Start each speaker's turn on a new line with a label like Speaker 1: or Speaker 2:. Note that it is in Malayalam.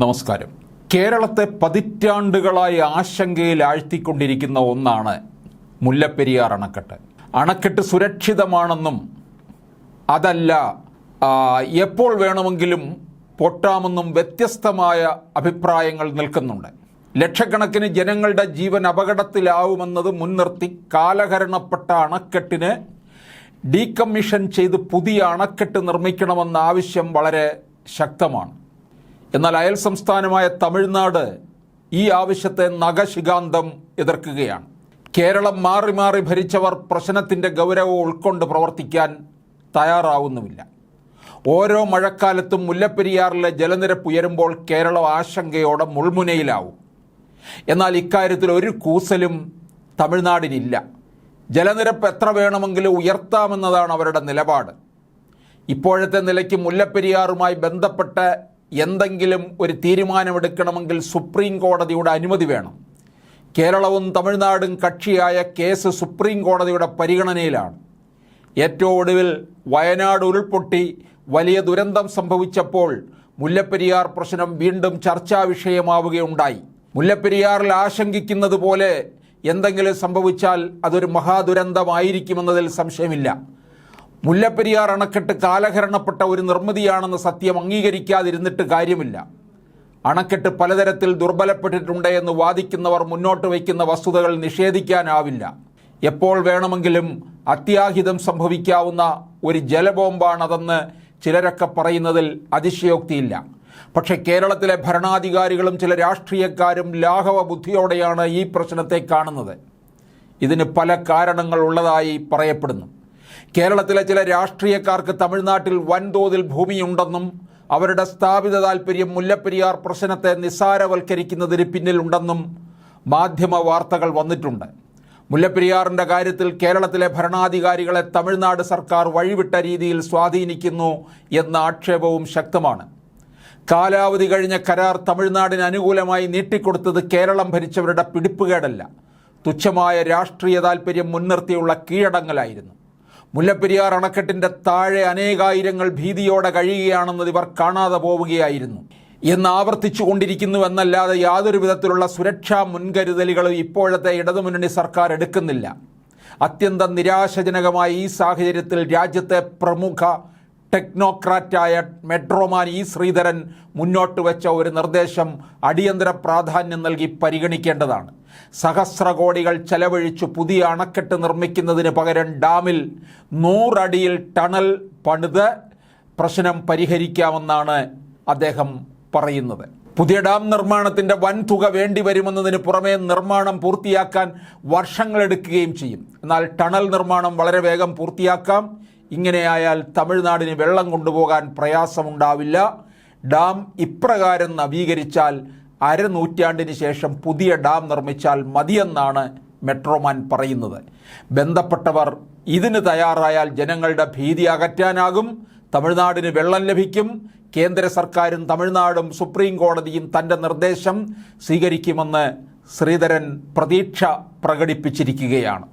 Speaker 1: നമസ്കാരം. കേരളത്തെ പതിറ്റാണ്ടുകളായി ആശങ്കയിൽ ആഴ്ത്തിക്കൊണ്ടിരിക്കുന്ന ഒന്നാണ് മുല്ലപ്പെരിയാർ അണക്കെട്ട്. അണക്കെട്ട് സുരക്ഷിതമാണെന്നും അതല്ല എപ്പോൾ വേണമെങ്കിലും പൊട്ടാമെന്നും വ്യത്യസ്തമായ അഭിപ്രായങ്ങൾ നിൽക്കുന്നുണ്ട്. ലക്ഷക്കണക്കിന് ജനങ്ങളുടെ ജീവൻ അപകടത്തിലാവുമെന്നത് മുൻനിർത്തി കാലഹരണപ്പെട്ട അണക്കെട്ടിന് ഡീകമ്മീഷൻ ചെയ്ത് പുതിയ അണക്കെട്ട് നിർമ്മിക്കണമെന്ന ആവശ്യം വളരെ ശക്തമാണ്. എന്നാൽ അയൽ സംസ്ഥാനമായ തമിഴ്നാട് ഈ ആവശ്യത്തെ നഖശികാന്തം എതിർക്കുകയാണ്. കേരളം മാറി മാറി ഭരിച്ചവർ പ്രശ്നത്തിന്റെ ഗൗരവം ഉൾക്കൊണ്ട് പ്രവർത്തിക്കാൻ തയ്യാറാവുന്നുമില്ല. ഓരോ മഴക്കാലത്തും മുല്ലപ്പെരിയാറിലെ ജലനിരപ്പ് ഉയരുമ്പോൾ കേരളം ആശങ്കയോടെ മുൾമുനയിലാവും. എന്നാൽ ഇക്കാര്യത്തിൽ ഒരു കൂസലും തമിഴ്നാടിനില്ല. ജലനിരപ്പ് എത്ര വേണമെങ്കിലും ഉയർത്താമെന്നതാണ് അവരുടെ നിലപാട്. ഇപ്പോഴത്തെ നിലയ്ക്ക് മുല്ലപ്പെരിയാറുമായി ബന്ധപ്പെട്ട് എന്തെങ്കിലും ഒരു തീരുമാനമെടുക്കണമെങ്കിൽ സുപ്രീം കോടതിയുടെ അനുമതി വേണം. കേരളവും തമിഴ്നാടും കക്ഷിയായ കേസ് സുപ്രീം കോടതിയുടെ പരിഗണനയിലാണ്. ഏറ്റവും ഒടുവിൽ വയനാട് ഉരുൾപൊട്ടി വലിയ ദുരന്തം സംഭവിച്ചപ്പോൾ മുല്ലപ്പെരിയാർ പ്രശ്നം വീണ്ടും ചർച്ചാ വിഷയമാവുകയുണ്ടായി. മുല്ലപ്പെരിയാറിൽ ആശങ്കിക്കുന്നത് പോലെ എന്തെങ്കിലും സംഭവിച്ചാൽ അതൊരു മഹാദുരന്തമായിരിക്കുമെന്നതിൽ സംശയമില്ല. മുല്ലപ്പെരിയാർ അണക്കെട്ട് കാലഹരണപ്പെട്ട ഒരു നിർമ്മിതിയാണെന്ന സത്യം അംഗീകരിക്കാതിരുന്നിട്ട് കാര്യമില്ല. അണക്കെട്ട് പലതരത്തിൽ ദുർബലപ്പെട്ടിട്ടുണ്ട് എന്ന് വാദിക്കുന്നവർ മുന്നോട്ട് വയ്ക്കുന്ന വസ്തുതകൾ നിഷേധിക്കാനാവില്ല. എപ്പോൾ വേണമെങ്കിലും അത്യാഹിതം സംഭവിക്കാവുന്ന ഒരു ജലബോംബാണതെന്ന് ചിലരൊക്കെ പറയുന്നതിൽ അതിശയോക്തിയില്ല. പക്ഷേ കേരളത്തിലെ ഭരണാധികാരികളും ചില രാഷ്ട്രീയക്കാരും ലാഘവ ബുദ്ധിയോടെയാണ് ഈ പ്രശ്നത്തെ കാണുന്നത്. ഇതിന് പല കാരണങ്ങൾ ഉള്ളതായി പറയപ്പെടുന്നു. കേരളത്തിലെ ചില രാഷ്ട്രീയക്കാർക്ക് തമിഴ്നാട്ടിൽ വൻതോതിൽ ഭൂമിയുണ്ടെന്നും അവരുടെ സ്ഥാപിത താൽപ്പര്യം മുല്ലപ്പെരിയാർ പ്രശ്നത്തെ നിസ്സാരവൽക്കരിക്കുന്നതിന് പിന്നിലുണ്ടെന്നും മാധ്യമ വാർത്തകൾ വന്നിട്ടുണ്ട്. മുല്ലപ്പെരിയാറിന്റെ കാര്യത്തിൽ കേരളത്തിലെ ഭരണാധികാരികളെ തമിഴ്നാട് സർക്കാർ വഴിവിട്ട രീതിയിൽ സ്വാധീനിക്കുന്നു എന്ന ആക്ഷേപവും ശക്തമാണ്. കാലാവധി കഴിഞ്ഞ കരാർ തമിഴ്നാടിന് അനുകൂലമായി നീട്ടിക്കൊടുത്തത് കേരളം ഭരിച്ചവരുടെ പിടിപ്പുകേടല്ല. തുച്ഛമായ രാഷ്ട്രീയ താൽപ്പര്യം മുൻനിർത്തിയുള്ള കീഴടങ്ങലായിരുന്നു. മുല്ലപ്പെരിയാർ അണക്കെട്ടിന്റെ താഴെ അനേകായിരങ്ങൾ ഭീതിയോടെ കഴിയുകയാണെന്നത് ഇവർ കാണാതെ പോവുകയായിരുന്നു. എന്ന് ആവർത്തിച്ചു കൊണ്ടിരിക്കുന്നുവെന്നല്ലാതെ യാതൊരു വിധത്തിലുള്ള സുരക്ഷാ മുൻകരുതലുകളും ഇപ്പോഴത്തെ ഇടതുമുന്നണി സർക്കാർ എടുക്കുന്നില്ല. അത്യന്തം നിരാശജനകമായ ഈ സാഹചര്യത്തിൽ രാജ്യത്തെ പ്രമുഖ ടെക്നോക്രാറ്റായ മെട്രോമാൻ ഇ ശ്രീധരൻ മുന്നോട്ട് വെച്ച ഒരു നിർദ്ദേശം അടിയന്തര പ്രാധാന്യം നൽകി പരിഗണിക്കേണ്ടതാണ്. സഹസ്ര കോടികൾ ചെലവഴിച്ചു പുതിയ അണക്കെട്ട് നിർമ്മിക്കുന്നതിന് പകരം ഡാമിൽ നൂറടിയിൽ ടണൽ പണിത് പ്രശ്നം പരിഹരിക്കാമെന്നാണ് അദ്ദേഹം പറയുന്നത്. പുതിയ ഡാം നിർമ്മാണത്തിന്റെ വൻതുക വേണ്ടിവരുമെന്നതിന് പുറമെ നിർമ്മാണം പൂർത്തിയാക്കാൻ വർഷങ്ങളെടുക്കുകയും ചെയ്യും. എന്നാൽ ടണൽ നിർമ്മാണം വളരെ വേഗം പൂർത്തിയാക്കാം. ഇങ്ങനെയായാൽ തമിഴ്നാടിന് വെള്ളം കൊണ്ടുപോകാൻ പ്രയാസമുണ്ടാവില്ല. ഡാം ഇപ്രകാരം നവീകരിച്ചാൽ അരനൂറ്റാണ്ടിന് ശേഷം പുതിയ ഡാം നിർമ്മിച്ചാൽ മതിയെന്നാണ് മെട്രോമാൻ പറയുന്നത്. ബന്ധപ്പെട്ടവർ ഇതിന് തയ്യാറായാൽ ജനങ്ങളുടെ ഭീതി അകറ്റാനാകും തമിഴ്നാടിന് വെള്ളം ലഭിക്കും കേന്ദ്ര സർക്കാരും തമിഴ്നാടും സുപ്രീം കോടതിയും തന്റെ നിർദ്ദേശം സ്വീകരിക്കുമെന്ന് ശ്രീധരൻ പ്രതീക്ഷ പ്രകടിപ്പിച്ചിരിക്കുകയാണ്.